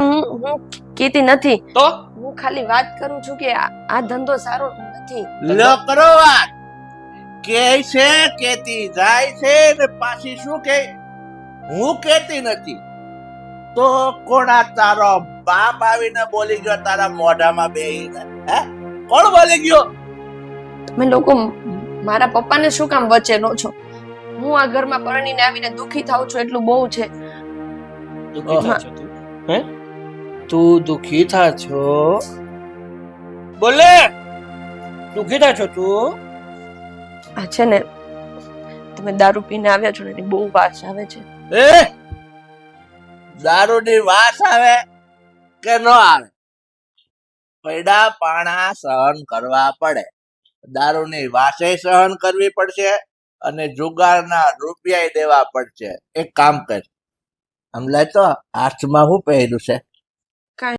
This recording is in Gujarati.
હું હું કેતી નથી. તો? હું ખાલી વાત કરું છું કે આ ધંધો સારો નથી. ન કરો વાત. કે છે કેતી જાય છે ને પાછી શું કે હું કેતી નથી. તો કોણા તારો બાપ આવીને બોલી ગયો તારા મોઢામાં બે હે? કોણ બોલી ગયો? તમે લોકો મારા પપ્પાને શું કામ વચ્ચે નો છો? હું આ ઘરમાં પરણીને આવીને દુખી થાઉં છું એટલું બહુ છે. દુખી થાઉં છું તું. હે? તું દુખી થા છો બોલે! દુખી થા છો તું? આ છે ને તમે દારૂ પીને આવ્યા છો ને એની બહુ વાસ આવે છે. એ દારૂની વાસ આવે કે ન આવે? પૈડા પાણા સહન કરવા પડે. દારૂની વાસે સહન કરવી પડશે અને જુગારના રૂપિયા દેવા પડશે. એક કામ કર. સમજાય તો હાથમાં શું પહેર્યું છે?